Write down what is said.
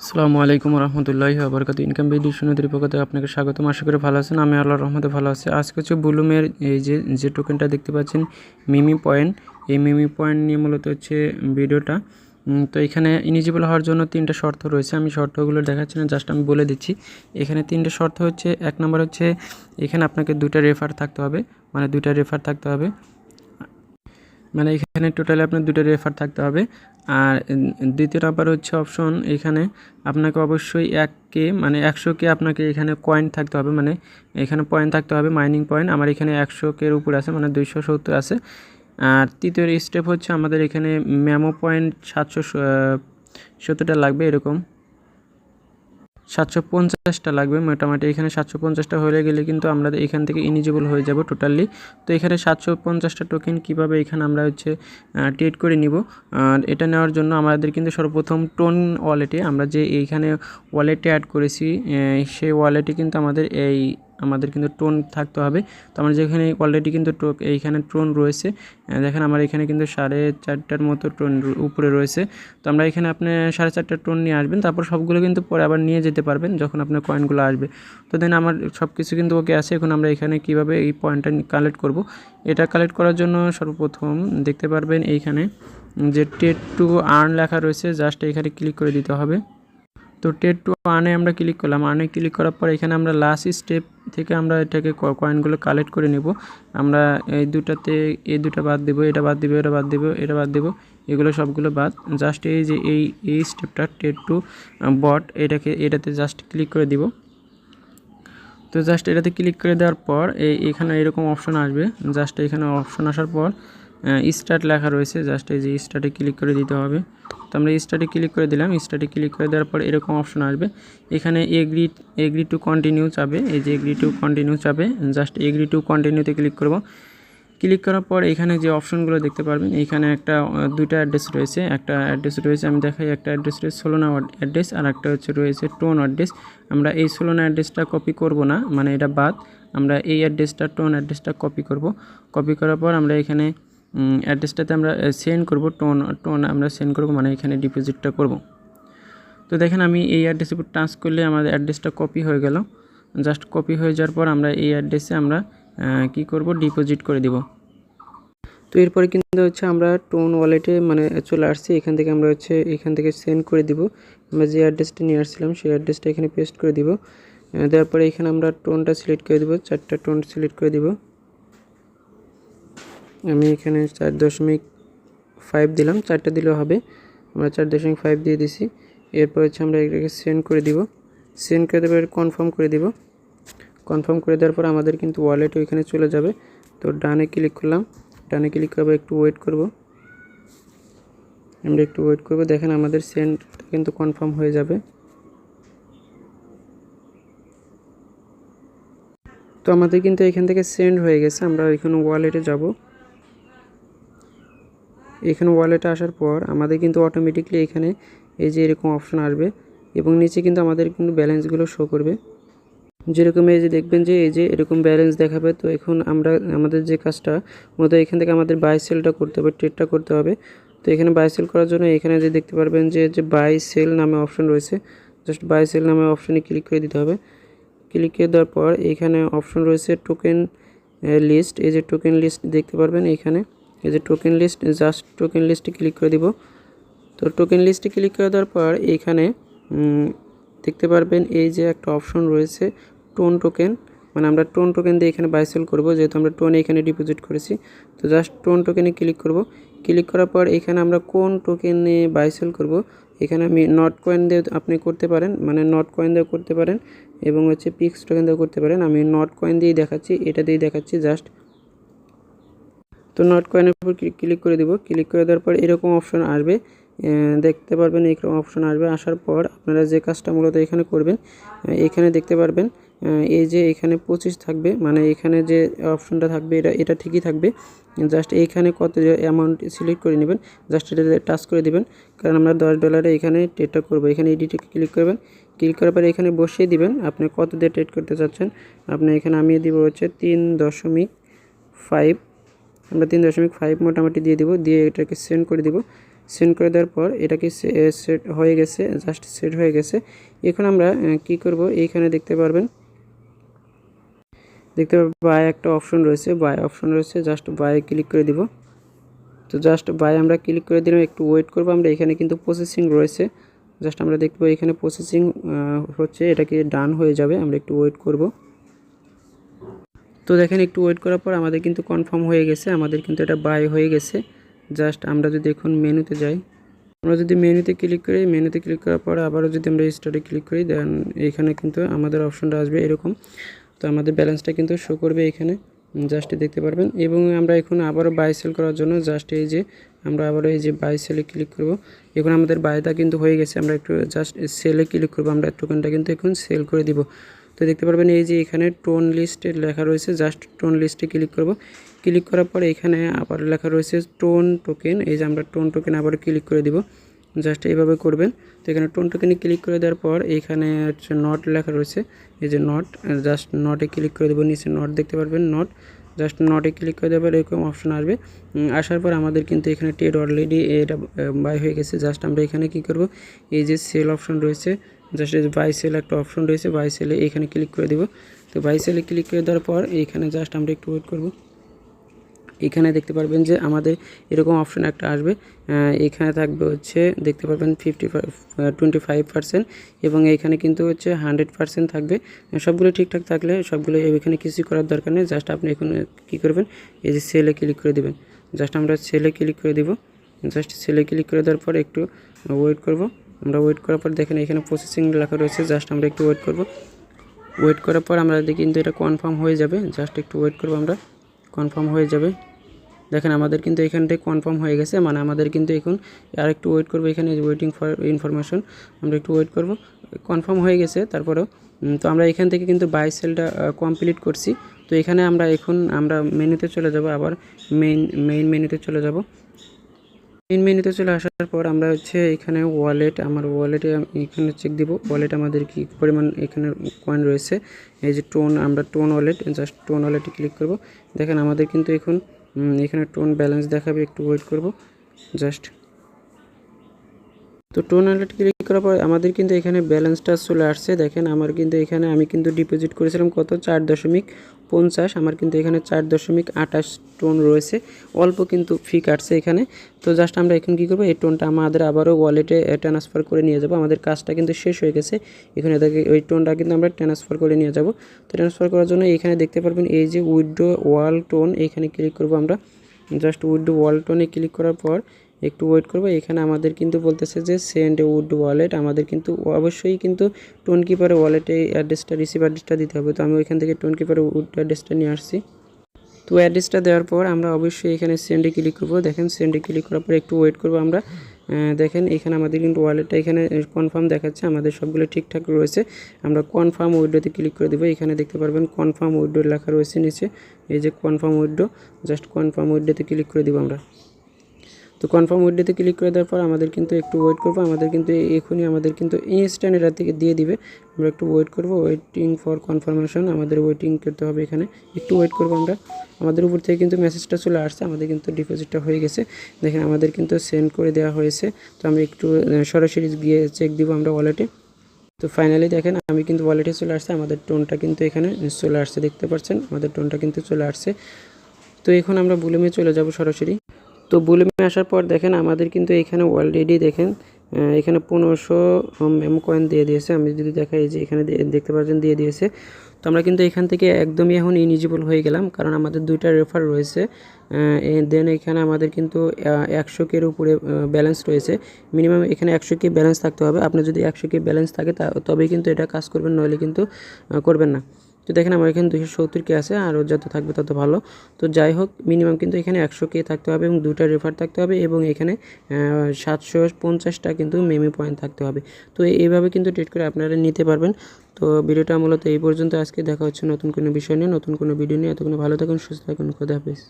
আসসালামু আলাইকুম রহমতুল্লাহি আবরকাত ইনকাম বিডি সুনদের পক্ষ থেকে আপনাকে স্বাগতম। আশা করি ভালো আছেন। আমি আল্লাহর রহমতে ভালো আছি। আজকে হচ্ছে বুলুমের এই যে যে টোকেনটা দেখতে পাচ্ছেন, মিমি পয়েন্ট। এই মিমি পয়েন্ট নিয়ে মূলত হচ্ছে ভিডিওটা। তো এখানে ইনিজিবল হওয়ার জন্য তিনটা শর্ত রয়েছে। আমি শর্তগুলো দেখাচ্ছি না, জাস্ট আমি বলে দিচ্ছি। এখানে তিনটে শর্ত হচ্ছে, এক নম্বর হচ্ছে, এখানে আপনাকে দুটা রেফার থাকতে হবে। মানে দুইটা রেফার থাকতে হবে। মানে এখানে টোটালি আপনার দুটো রেফার থাকতে হবে। আর দ্বিতীয় নাম্বার হচ্ছে অপশন এখানে আপনাকে অবশ্যই এক কে মানে একশো কে আপনাকে এখানে কয়েন থাকতে হবে। মানে এখানে পয়েন্ট থাকতে হবে মাইনিং পয়েন্ট আমার এখানে একশো কের উপর আছে মানে দুইশো সত্তর আছে। আর তৃতীয় স্টেপ হচ্ছে আমাদের এখানে ম্যামো পয়েন্ট সাতশো সত্তরটা লাগবে এরকম। সাতশো পঞ্চাশটা লাগবে মোটামুটি। এখানে সাতশো পঞ্চাশটা হয়ে গেলে কিন্তু আমরা এখান থেকে ইনিজিবল হয়ে যাব টোটালি তো এখানে সাতশো পঞ্চাশটা টোকেন কীভাবে এখানে আমরা হচ্ছে ট্রেড করে নিব? আর এটা নেওয়ার জন্য আমাদের কিন্তু সর্বপ্রথম টোন ওয়ালেটে আমরা যে এইখানে ওয়ালেটে অ্যাড করেছি সেই ওয়ালেটে কিন্তু আমাদের এই আমাদের কিন্তু টোন থাকতে হবে। তো আমরা যেখানে অলরেডি কিন্তু এইখানে টোন রয়েছে দেখেন আমার এখানে কিন্তু সাড়ে চারটার মতো টোন উপরে রয়েছে। তো আমরা এখানে আপনি সাড়ে চারটা টোন নিয়ে আসবেন, তারপর সবগুলো কিন্তু পরে আবার নিয়ে যেতে পারবেন যখন আপনার কয়েনগুলো আসবে। তো দেন আমার সব কিছু কিন্তু ওকে আছে, এখন আমরা এখানে কীভাবে এই পয়েন্টটা কালেক্ট করব? এটা কালেক্ট করার জন্য সর্বপ্রথম দেখতে পারবেন এইখানে যে টেট টু আর্ন লেখা রয়েছে, জাস্ট এখানে ক্লিক করে দিতে হবে। তো টেট টু আর্নে আমরা ক্লিক করলাম। আর্নে ক্লিক করার পর এখানে আমরা লাস্ট স্টেপ থেকে আমরা এটাকে কয়েনগুলো কালেক্ট করে নেব। আমরা এই দুটাতে এই দুটা বাদ দেবো, এটা বাদ দেবো, এটা বাদ দেবো, এটা বাদ দেবো, এগুলো সবগুলো বাদ। জাস্ট এই যে এই এই স্টেপটা টেট টু বট এটাকে, এটাতে জাস্ট ক্লিক করে দিব। তো জাস্ট এটাতে ক্লিক করে দেওয়ার পর এই এখানে এরকম অপশন আসবে। জাস্ট এখানে অপশন আসার পর স্টার্ট লেখা রয়েছে। জাস্ট এই যে স্টার্টে ক্লিক করে দিতে হবে। তো আমরা স্টার্টে ক্লিক করে দিলাম। স্টার্টে ক্লিক করে দেওয়ার পর এরকম অপশন আসবে। এখানে এগ্রি এগ্রি টু কন্টিনিউ চাবে। এই যে এগ্রি টু কন্টিনিউ চাবে। জাস্ট এগ্রি টু কন্টিনিউতে ক্লিক করব। ক্লিক করার পর এখানে যে অপশনগুলো দেখতে পারবেন, এখানে একটা দুইটা অ্যাড্রেস রয়েছে। একটা অ্যাড্রেস রয়েছে, আমি দেখাই। একটা অ্যাড্রেস রয়েছে সোলোনা অ্যাড্রেস আর একটা হচ্ছে রয়েছে টোন অ্যাড্রেস আমরা এই সোলোনা অ্যাড্রেসটা কপি করব না মানে এটা বাদ। আমরা এই অ্যাড্রেসটা টোন অ্যাড্রেসটা কপি করব। কপি করার পর আমরা এখানে অ্যাড্রেসটাতে আমরা সেন্ড করব টোন টোন আমরা সেন্ড করব মানে এখানে ডিপোজিটটা করব। তো দেখেন আমি এই অ্যাড্রেসের উপর টাচ করলে আমাদের অ্যাড্রেসটা কপি হয়ে গেল। জাস্ট কপি হয়ে যাওয়ার পর আমরা এই অ্যাড্রেসে আমরা কি করব? ডিপোজিট করে দিব। তো এরপরে কিন্তু হচ্ছে আমরা টোন ওয়ালেটে মানে চলে আসছি। এখান থেকে আমরা হচ্ছে এখান থেকে সেন্ড করে দিব। আমরা যে অ্যাড্রেসটা নিয়ে আসছিলাম, সেই অ্যাড্রেসটা এখানে পেস্ট করে দিব। দেওয়ার পরে এখানে আমরা টোনটা সিলেক্ট করে দিব। চারটা টোন সিলেক্ট করে দিব। আমি এখানে চার দশমিক ফাইভ দিলাম, চারটা দিলেও হবে। আমরা চার দশমিক ফাইভ দিয়ে দিছি। এরপর হচ্ছে আমরা এটাকে সেন্ড করে দিব। সেন্ড করে দেওয়ার কনফার্ম করে দিব। কনফার্ম করে দেওয়ার পর আমাদের কিন্তু ওয়ালেট ওইখানে চলে যাবে। তো ডানে ক্লিক করলাম। ডানে ক্লিক করব, একটু ওয়েট করব। আমরা একটু ওয়েট করব। দেখেন আমাদের সেন্ডটা কিন্তু কনফার্ম হয়ে যাবে। তো আমাদের কিন্তু এখান থেকে সেন্ড হয়ে গেছে। আমরা এখানে ওয়ালেটে যাব। এখানে ওয়ালেটে আসার পর আমাদের কিন্তু অটোমেটিকলি এখানে এই যে এরকম অপশন আসবে এবং নিচে কিন্তু আমাদের কিন্তু ব্যালেন্সগুলো শো করবে। যেরকম এই যে দেখবেন যে এই যে এরকম ব্যালেন্স দেখাবে, তো এখন আমরা, আমাদের যে কাজটা মূলত এখান থেকে আমাদের বাই সেলটা করতে হবে ট্রেডটা করতে হবে। তো এখানে বাই সেল করার জন্য এখানে যে দেখতে পারবেন যে যে বাই সেল নামে অপশন রয়েছে জাস্ট বাই সেল নামে অপশনে ক্লিক করে দিতে হবে। ক্লিক করে দেওয়ার পর এখানে অপশন রয়েছে টোকেন লিস্ট এই যে টোকেন লিস্ট দেখতে পারবেন এখানে। এই যে টোকেন লিস্ট জাস্ট টোকেন লিস্টে ক্লিক করে দিব। তো টোকেন লিস্টে ক্লিক করে দেওয়ার পর এইখানে দেখতে পারবেন এই যে একটা অপশন রয়েছে টোন টোকেন মানে আমরা টোন টোকেন দিয়ে এখানে বাইসেল করব, যেহেতু আমরা টোন এখানে ডিপোজিট করেছি। তো জাস্ট টোন টোকেনে ক্লিক করব। ক্লিক করার পর এখানে আমরা কোন টোকেনে বাইসেল করব, এখানে আমি নট কয়েন দিয়ে আপনি করতে পারেন মানে নট কয়েন দিয়ে করতে পারেন এবং হচ্ছে পিক্স টোকেন দিয়ে করতে পারেন। আমি নট কয়েন দিয়েই দেখাচ্ছি, এটা দিয়েই দেখাচ্ছি জাস্ট তো নট কয়েনের উপর ক্লিক করে দিব। ক্লিক করে দেওয়ার পর এরকম অপশন আসবে। দেখতে পারবেন এরকম অপশন আসবে। আসার পর আপনারা যে কাজটা মূলত এখানে করবেন এখানে দেখতে পারবেন এই যে এখানে পঁচিশ থাকবে মানে এখানে যে অপশনটা থাকবে, এটা এটা ঠিকই থাকবে। জাস্ট এইখানে কত অ্যামাউন্ট সিলেক্ট করে নেবেন জাস্ট এটা টাচ করে দিবেন। কারণ আমরা দশ ডলারে এখানে ট্রেডটা করব। এখানে এডিটে ক্লিক করবেন। ক্লিক করার পরে এখানে বসিয়ে দিবেন, আপনি কত দিয়ে ট্রেড করতে চাচ্ছেন। আপনি এখানে আমি দিব হচ্ছে তিন দশমিক ফাইভ আমরা তিন দশমিক ফাইভ মোটামুটি দিয়ে দিব, দিয়ে এটাকে সেন্ড করে দিব। সেন্ড করে দেওয়ার পর এটাকে সেট হয়ে গেছে জাস্ট সেট হয়ে গেছে। এখন আমরা কি করব? এইখানে দেখতে পারবেন। দেখতে পাবেন বাই একটা অপশন রয়েছে। বাই অপশন রয়েছে জাস্ট বাই ক্লিক করে দিব। তো জাস্ট বাই আমরা ক্লিক করে দিলাম, একটু ওয়েট করব। আমরা এখানে কিন্তু প্রসেসিং রয়েছে। জাস্ট আমরা পাই এখানে প্রসেসিং হচ্ছে এটাকে ডান হয়ে যাবে? আমরা একটু ওয়েট করব। তো দেখেন, একটু ওয়েট করার পর আমাদের কিন্তু কনফার্ম হয়ে গেছে, আমাদের কিন্তু এটা বাই হয়ে গেছে। জাস্ট আমরা যদি এখন মেনুতে যাই, আমরা যদি মেনুতে ক্লিক করি মেনুতে ক্লিক করার পর আবারও যদি আমরা স্টারে ক্লিক করি দেন এখানে কিন্তু আমাদের অপশনটা আসবে এরকম। তো আমাদের ব্যালেন্সটা কিন্তু শো করবে এখানে জাস্ট দেখতে পারবেন। এবং আমরা এখন আবারও বাই সেল করার জন্য জাস্ট এই যে আমরা আবারও এই যে বাই সেলে ক্লিক করব। এখন আমাদের বাইটা কিন্তু হয়ে গেছে, আমরা একটু জাস্ট সেলে ক্লিক করব, আমরা টোকেনটা কিন্তু এখন সেল করে দিব। তো দেখতে পারবেন এই যে এখানে টোন লিস্টে লেখা রয়েছে জাস্ট টোন লিস্টে ক্লিক করব। ক্লিক করার পরে এখানে আবার লেখা রয়েছে টোন টোকেন এই যে আমরা টোন টোকেন আবার ক্লিক করে দিব। জাস্ট এইভাবে করবেন। তো এখানে টোন টোকেনে ক্লিক করে দেওয়ার পর এইখানে হচ্ছে নট লেখা রয়েছে। এই যে নট জাস্ট নটে ক্লিক করে দেবো, নিচে নট দেখতে পারবেন নট জাস্ট নটে ক্লিক করে দেওয়ার এরকম অপশন আসবে। আসার পর আমাদের কিন্তু এখানে টেড অলরেডি এটা বাই হয়ে গেছে। জাস্ট আমরা এখানে কি করব? এই যে সেল অপশন রয়েছে জাস্ট এই বাই সেল একটা অপশন রয়েছে বাই সেলে এখানে ক্লিক করে দেবো। তো বাই সেলে ক্লিক করে দেওয়ার পর এইখানে জাস্ট আমরা একটু ওয়েট করব। এখানে দেখতে পারবেন যে আমাদের এরকম অপশন একটা আসবে। এখানে থাকবে হচ্ছে, দেখতে পারবেন ফিফটি টোয়েন্টি ফাইভ পার্সেন্ট এবং এখানে কিন্তু হচ্ছে হান্ড্রেড পার্সেন্ট থাকবে। সবগুলো ঠিকঠাক থাকলে সবগুলো এখানে কিছু করার দরকার নেই। জাস্ট আপনি এখানে কী করবেন? এই যে সেলে ক্লিক করে দেবেন। জাস্ট আমরা সেলে ক্লিক করে দেব। জাস্ট সেলে ক্লিক করে দেওয়ার পর একটু ওয়েট করব। আমরা ওয়েট করার পর দেখেন এখানে প্রসেসিং লেখা রয়েছে জাস্ট আমরা একটু ওয়েট করব। ওয়েট করার পর আমরা কিন্তু এটা কনফার্ম হয়ে যাবে। জাস্ট একটু ওয়েট করব আমরা কনফার্ম হয়ে যাবে। দেখেন আমাদের কিন্তু এখানটায় কনফার্ম হয়ে গেছে মানে আমাদের কিন্তু এখন আর একটু ওয়েট করব এখানে ওয়েটিং ফর ইনফরমেশন আমরা একটু ওয়েট করব। কনফার্ম হয়ে গেছে তারপরেও। তো আমরা এখান থেকে কিন্তু বাই সেলটা কমপ্লিট করছি। তো এখানে আমরা এখন, আমরা মেনুতে চলে যাব, আবার মেইন মেইন মেনুতে চলে যাব। মেইন মেনুতে চলে আসার পর আমরা হচ্ছে এখানে ওয়ালেট আমার ওয়ালেটে এখানে চেক দিব। ওয়ালেট আমাদের কি পরিমাণ এখানে কয়েন রয়েছে? এই যে টোন আমরা টোন ওয়ালেট জাস্ট টোন ওয়ালেটে ক্লিক করব। দেখেন আমাদের কিন্তু এখন এখানে টোন ব্যালেন্স দেখাবে, একটু ওয়েট করব। জাস্ট তো টোন ওয়ালেট ক্লিক করার পর আমাদের কিন্তু এখানে ব্যালেন্সটা চলে আসছে। দেখেন আমার কিন্তু এখানে আমি কিন্তু ডিপোজিট করেছিলাম কত? চার দশমিক পঞ্চাশ। আমার কিন্তু এখানে চার দশমিক আঠাশ টোন রয়েছে। অল্প কিন্তু ফি কাটছে এখানে। তো জাস্ট আমরা এখন কী করব? এই টোনটা আমাদের আবারও ওয়ালেটে ট্রান্সফার করে নিয়ে যাব। আমাদের কাজটা কিন্তু শেষ হয়ে গেছে। এখানে দেখে ওই টোনটা কিন্তু আমরা ট্রান্সফার করে নিয়ে যাব। তো ট্রান্সফার করার জন্য এখানে দেখতে পারবেন এই যে উইড্রো ওয়াল টোন এখানে ক্লিক করব আমরা। জাস্ট উইড্রো ওয়াল টোনে ক্লিক করার পর একটু ওয়েট করব। এখানে আমাদের কিন্তু বলতেছে যে সেন্ড উড ওয়ালেট আমাদের কিন্তু অবশ্যই কিন্তু টোন কিপারের ওয়ালেটে অ্যাড্রেসটা রিসিভ অ্যাড্রেসটা দিতে হবে। তো আমি ওইখান থেকে টোন কিপারের উড অ্যাড্রেসটা নিয়ে আসছি। তো অ্যাড্রেসটা দেওয়ার পর আমরা অবশ্যই এখানে সেন্ডে ক্লিক করব। দেখেন সেন্ডে ক্লিক করার পর একটু ওয়েট করব আমরা। দেখেন এখানে আমাদের কিন্তু ওয়ালেটটা এখানে কনফার্ম দেখাচ্ছে। আমাদের সবগুলো ঠিকঠাক রয়েছে। আমরা কনফার্ম উইডোতে ক্লিক করে দেবো। এখানে দেখতে পারবেন কনফার্ম উইডো লেখা রয়েছে নিচে। এই যে কনফার্ম উইডো জাস্ট কনফার্ম উইডোতে ক্লিক করে দেবো আমরা। তো কনফার্ম উইডোতে ক্লিক করে দেওয়ার পর আমাদের কিন্তু একটু ওয়েট করব, আমাদের কিন্তু এখনই আমাদের কিন্তু ইনস্ট্যান্ট এটা থেকে দিয়ে দিবে। আমরা একটু ওয়েট করব ওয়েটিং ফর কনফার্মেশন আমাদের ওয়েটিং করতে হবে এখানে। একটু ওয়েট করব আমরা। আমাদের উপর থেকে কিন্তু মেসেজটা চলে আসছে, আমাদের কিন্তু ডিপোজিটটা হয়ে গেছে। দেখেন আমাদের কিন্তু সেন্ড করে দেওয়া হয়েছে। তো আমরা একটু সরাসরি গিয়ে চেক দিব আমরা ওয়ালেটে তো ফাইনালি দেখেন আমি কিন্তু ওয়ালেটে চলে আসছে, আমাদের টোনটা কিন্তু এখানে চলে আসছে, দেখতে পাচ্ছেন? আমাদের টোনটা কিন্তু চলে আসছে। তো এখন আমরা বুলেমে চলে যাব সরাসরি। তো বুলেমে আসার পর দেখেন আমাদের কিন্তু এখানে অলরেডি দেখেন এখানে পনেরোশো মেমো কয়েন দিয়ে দিয়েছে। আমি যদি দেখাই এই যে এখানে দেখতে পাচ্ছেন দিয়ে দিয়েছে। তো আমরা কিন্তু এখান থেকে একদমই এখন ইনিজিবল হয়ে গেলাম, কারণ আমাদের দুইটা রেফার রয়েছে। দেন এখানে আমাদের কিন্তু একশো কের উপরে ব্যালেন্স রয়েছে। মিনিমাম এখানে একশো কে ব্যালেন্স থাকতে হবে। আপনার যদি একশো কে ব্যালেন্স থাকে তবেই কিন্তু এটা কাজ করবেন, নইলে কিন্তু করবেন না। তো দেখেন আমার এখানে দুশো সত্তর কে আছে, আর ওর যত থাকবে তত ভালো। তো যাই হোক মিনিমাম কিন্তু এখানে একশো কে থাকতে হবে এবং দুটা রেফার থাকতে হবে এবং এখানে সাতশো পঞ্চাশটা কিন্তু মেমি পয়েন্ট থাকতে হবে। তো এইভাবে কিন্তু ট্রেড করে আপনারা নিতে পারবেন। তো ভিডিওটা মূলত এই পর্যন্ত। আজকে দেখা হচ্ছে নতুন কোনো বিষয় নিয়ে, নতুন কোনো ভিডিও নিয়ে। এতক্ষণ ভালো থাকুন, সুস্থ থাকুন, খোদা হাফিজ।